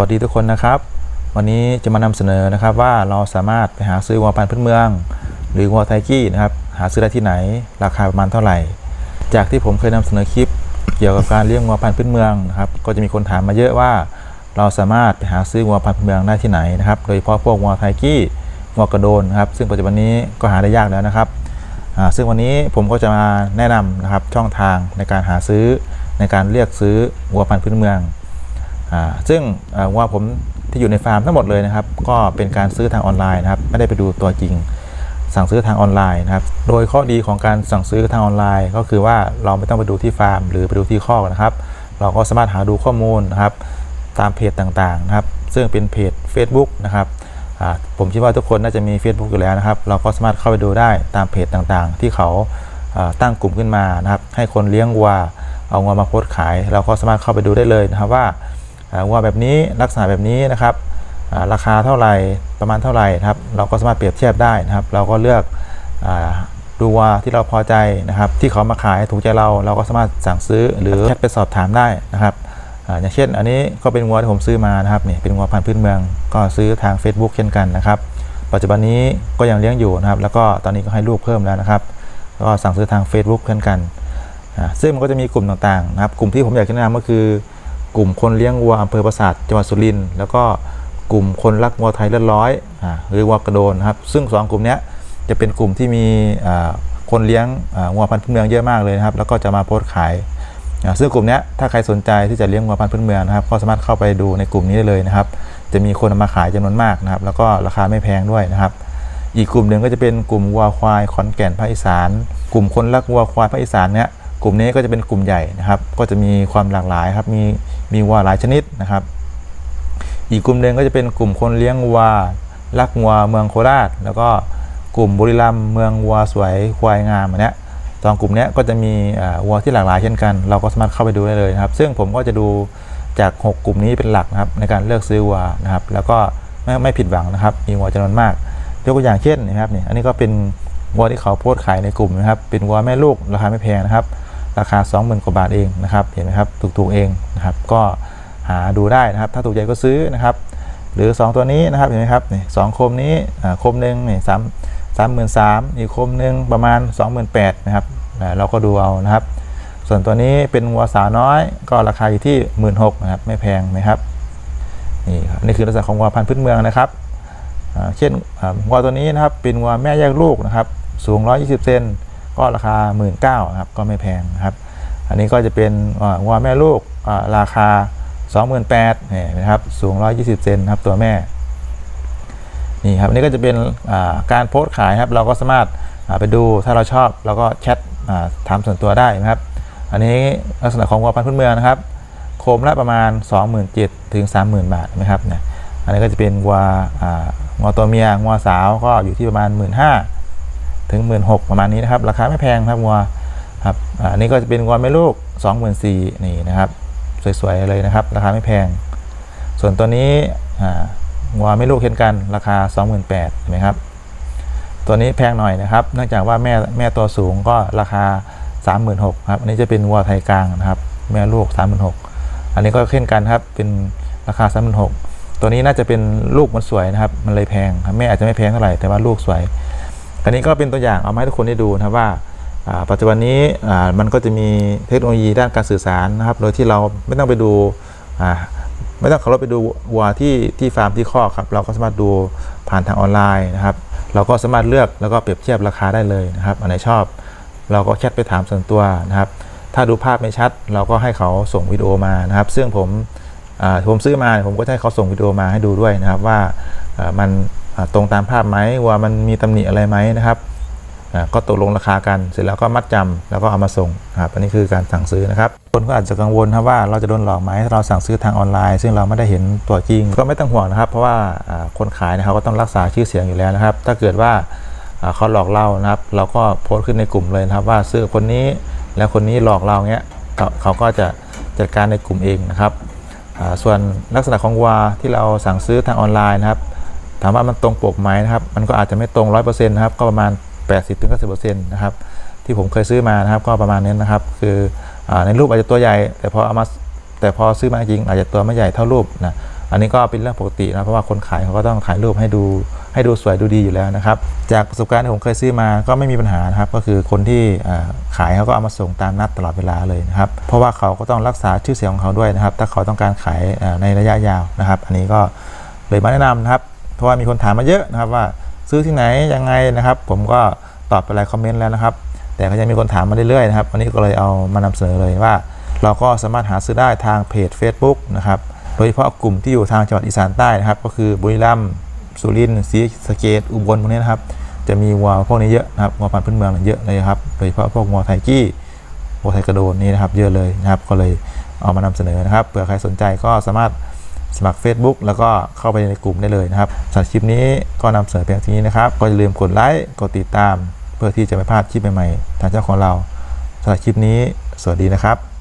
วัสดีทุกคนนะครับ วันนี้จะมานำเสนอนะครับว่าเราสามารถไปหาซื้อวัวพันธุ์พื้นเมือง หรือวัวไทกี้นะครับหาซื้อได้ที่ไหน ราคาประมาณเท่าไหร่ จากที่ผมเคยนำเสนอคลิป เกี่ยวกับการเลี้ยงวัวพันธุ์พื้นเมืองนะครับก็จะมีคนถามมาเยอะว่า เราสามารถไปหาซื้อวัวพันธุ์พื้นเมืองได้ที่ไหนนะครับโดยเฉพาะพวกวัวไทกี้วัวกระโดนนะครับซึ่งปัจจุบันนี้ก็หาได้ยากแล้วนะครับซึ่งวันนี้ผมก็จะมาแนะนำนะครับช่องทางในการหาซื้อในการเรียกซื้อวัวพันธุ์พื้นเมือง ซึ่งวัวผมที่อยู่ในฟาร์มทั้งหมดเลยนะครับ ก็เป็นการซื้อทางออนไลน์นะครับ ไม่ได้ไปดูตัวจริง สั่งซื้อทางออนไลน์นะครับ โดยข้อดีของการสั่งซื้อทางออนไลน์ ก็คือว่าเราไม่ต้องไปดูที่ฟาร์ม หรือไปดูที่คอกนะครับ เราก็สามารถหาดูข้อมูลนะครับ ตามเพจต่างๆนะครับ ซึ่งเป็นเพจ Facebook นะครับผมคิดว่าทุกคนน่าจะมี Facebook อยู่แล้วนะครับ เราก็สามารถเข้าไปดูได้ตามเพจต่างๆ ที่เขาตั้งกลุ่มขึ้นมานะครับ ให้คนเลี้ยงวัวเอาวัวมาโพสขาย เราก็สามารถเข้าไปดูได้เลยนะครับว่าอ่า วัวแบบนี้ลักษณะแบบนี้นะครับราคาเท่าไหร่ประมาณเท่าไหร่นะครับ เราก็สามารถเปรียบเทียบได้นะครับ เราก็เลือกดูวัวที่เราพอใจนะครับ ที่เขามาขายถูกใจเราเราก็สามารถสั่งซื้อหรือแชทไปสอบถามได้นะครับออย่างเช่น อันนี้ก็เป็นวัวที่ผมซื้อมานะครับนี่เป็นวัวพันธุ์พื้นเมือง ก็ซื้อทาง Facebook เช่นกันนะครับปัจจุบันนี้ก็ยังเลี้ยงอยู่นะครับ แล้วก็ตอนนี้ก็ให้ลูกเพิ่มแล้วนะครับ ก็สั่งซื้อทาง Facebook เช่นกันซึ่งมันก็จะมีกลุ่มต่างๆนะครับ กลุ่มที่ผมอยากจะแนะนำก็คือ กลุ่มคนเลี้ยงวัวอำเภอปราสาทจังหวัดสุรินทร์แล้วก็กลุ่มคนรักวัวไทยเลือดร้อยหรือวัวกระโดนครับซึ่งสองกลุ่มนี้จะเป็นกลุ่มที่มีคนเลี้ยงวัวพันธุ์พื้นเมืองเยอะมากเลยนะครับ แล้วก็จะมาโพสต์ขายซึ่งกลุ่มนี้ถ้าใครสนใจที่จะเลี้ยงวัวพันธุ์พื้นเมืองนะครับ ก็สามารถเข้าไปดูในกลุ่มนี้ได้เลยนะครับ จะมีคนมาขายจำนวนมากนะครับ แล้วก็ราคาไม่แพงด้วยนะครับ อีกกลุ่มหนึ่งก็จะเป็นกลุ่มวัวควายขอนแก่นภาคอีสาน กลุ่มคนรักวัวควายภาคอีสานเนี้ย กลุ่มนี้ก็จะเป็นกลุ่มใหญ่นะครับ ก็จะมีความหลากหลายครับ มีมีวัวหลายชนิดนะครับ อีกกลุ่มหนึ่งก็จะเป็นกลุ่มคนเลี้ยงวัวรักวัวเมืองโคราช แล้วก็กลุ่มบุรีรัมย์เมืองวัวสวยควายงามอันเนี้ยสองกลุ่มนี้ก็จะมีอ่าวัวที่หลากหลายเช่นกัน เราก็สามารถเข้าไปดูได้เลยนะครับ ซึ่งผมก็จะดูจาก 6 กลุ่มนี้เป็นหลักนะครับ ในการเลือกซื้อวัวนะครับ แล้วก็ไม่ไม่ผิดหวังนะครับ มีวัวจำนวนมากยกตัวอย่างเช่นนะครับนี่อันนี้ก็เป็นวัวที่เขาโพสต์ขายในกลุ่มนะครับ เป็นวัวแม่ลูกราคาไม่แพงนะครับ ราคา 20,000กว่าบาทเองนะครับเห็นไหมครับถูกๆเองนะครับก็หาดูได้นะครับ ถ้าถูกใจก็ซื้อนะครับ หรือ 2 ตัวนี้นะครับเห็นไหมครับนี่สองโคมนี้โคมหนึ่งนี่สามสามหมื่นสามอีกโคมหนึ่งประมาณ 28,000นะครับเราก็ดูเอานะครับ ส่วนตัวนี้เป็นวัวสาวน้อย ก็ราคาอยู่ที่ 16,000นะครับไม่แพงนะครับนี่ครับนี่คือลักษณะของวัวพันธุ์พื้นเมืองนะครับเช่นวัวตัวนี้นะครับเป็นวัวแม่แยกลูกนะครับสูง 120เซน ก็ราคา 19,000นะครับก็ไม่แพงนะครับ อันนี้ก็จะเป็นวัวแม่ลูกอ่าราคา 28,000นี่นะครับสูง 120 เซนครับตัวแม่นี่ครับอันนี้ก็จะเป็นการโพสต์ขายครับ เราก็สามารถไปดูถ้าเราชอบเราก็แชทถามส่วนตัวได้นะครับ อันนี้ลักษณะของวัวพันธุ์พื้นเมืองนะครับโคมละประมาณ 27,000ถึง30,000 บาทนะครับเนี่ยอันนี้ก็จะเป็นวัวอ่าวัวตัวเมียวัวสาวก็อยู่ที่ประมาณ 15,000 ถึง 16,000ประมาณนี้นะครับ ราคาไม่แพงครับวัวครับอันนี้ก็จะเป็นวัวแม่ลูก 24,000นี่นะครับ สวยๆเลยนะครับ ราคาไม่แพง ส่วนตัวนี้วัวไม่ลูกเช่นกันราคา 28,000เห็นไหมครับตัวนี้แพงหน่อยนะครับ เนื่องจากว่าแม่แม่ตัวสูงก็ราคา 36,000ครับ อันนี้จะเป็นวัวไทยกลางนะครับ แม่ลูก 36,000อันนี้ก็เช่นกันครับ เป็นราคา 36,000ตัวนี้น่าจะเป็นลูกมันสวยนะครับ มันเลยแพงครับ แม่อาจจะไม่แพงเท่าไหร่ แต่ว่าลูกสวย อันนี้ก็เป็นตัวอย่างเอามาให้ทุกคนได้ดูนะว่าปัจจุบันนี้มันก็จะมีเทคโนโลยีด้านการสื่อสารนะครับ โดยที่เราไม่ต้องไปดูไม่ต้องขับรถไปดูวัวที่ที่ฟาร์มที่คอกครับ เราก็สามารถดูผ่านทางออนไลน์นะครับ เราก็สามารถเลือกแล้วก็เปรียบเทียบราคาได้เลยนะครับอันไหนชอบ เราก็แชทไปถามส่วนตัวนะครับ ถ้าดูภาพไม่ชัด เราก็ให้เขาส่งวิดีโอมานะครับ ซึ่งผมผมซื้อมาผมก็ให้เขาส่งวิดีโอมาให้ดูด้วยนะครับว่ามัน ตรงตามภาพไหมว่ามันมีตำหนิอะไรไหมนะครับก็ตกลงราคากันเสร็จแล้วก็มัดจำแล้วก็เอามาส่งครับอันนี้คือการสั่งซื้อนะครับคนก็อาจจะกังวลครับว่าเราจะโดนหลอกไหมถ้าเราสั่งซื้อทางออนไลน์ ซึ่งเราไม่ได้เห็นตัวจริง ก็ไม่ต้องห่วงนะครับ เพราะว่าคนขายนะครับก็ต้องรักษาชื่อเสียงอยู่แล้วนะครับ ถ้าเกิดว่าเขาหลอกเรานะครับ เราก็โพสต์ขึ้นในกลุ่มเลยนะครับ ว่าซื้อคนนี้แล้วคนนี้หลอกเราเงี้ยเขาก็จะจัดการในกลุ่มเองนะครับส่วนลักษณะของวัวที่เราสั่งซื้อทางออนไลน์นะครับ ถามว่ามันตรงปกไหมนะครับ มันก็อาจจะไม่ตรง100%นะครับ ก็ประมาณ 80-90%นะครับ ที่ผมเคยซื้อมานะครับ ก็ประมาณนี้นะครับ คืออในรูปอาจจะตัวใหญ่ แต่พอเอามา แต่พอซื้อมาจริง อาจจะตัวไม่ใหญ่เท่ารูปนะ อันนี้ก็เป็นเรื่องปกตินะ เพราะว่าคนขายเขาก็ต้องถ่ายรูปให้ดู ให้ดูสวยดูดีอยู่แล้วนะครับ จากประสบการณ์ที่ผมเคยซื้อมาก็ไม่มีปัญหานะครับ ก็คือคนที่ขายเขาก็เอามาส่งตามนัดตลอดเวลาเลยนะครับ เพราะว่าเขาก็ต้องรักษาชื่อเสียงของเขาด้วยนะครับ ถ้าเขาต้องการขายในระยะยาวนะครับ อันนี้ก็เลยมาแนะนำนะครับ เพราะว่ามีคนถามมาเยอะนะครับว่าซื้อที่ไหนยังไงนะครับ ผมก็ตอบไปหลายคอมเมนต์แล้วนะครับ แต่ก็ยังมีคนถามมาเรื่อยๆนะครับวันนี้ก็เลยเอามานำเสนอเลยว่า เราก็สามารถหาซื้อได้ทางเพจ Facebook นะครับโดยเฉพาะกลุ่มที่อยู่ทางจังหวัดอีสานใต้นะครับ ก็คือบุรีรัมย์สุรินทร์ศรีสะเกดอุบลพวกนี้นะครับ จะมีวัวพวกนี้เยอะนะครับวัวพันธุ์พื้นเมืองเยอะเลยครับโดยเฉพาะพวกวัวไทกี้วัวไทยกระโดนนี่นะครับ เยอะเลยนะครับ ก็เลยเอามานำเสนอนะครับเผื่อใครสนใจก็สามารถ สมัคร Facebook แล้วก็เข้าไปในกลุ่มได้เลยนะครับสำหรับคลิปนี้ก็นำเสนอเพียงเท่านี้นะครับ ก็อย่าลืมกดไลค์กดติดตาม เพื่อที่จะไม่พลาดคลิปใหม่ๆทางเจ้าของเราสำหรับคลิปนี้ สวัสดีนะครับ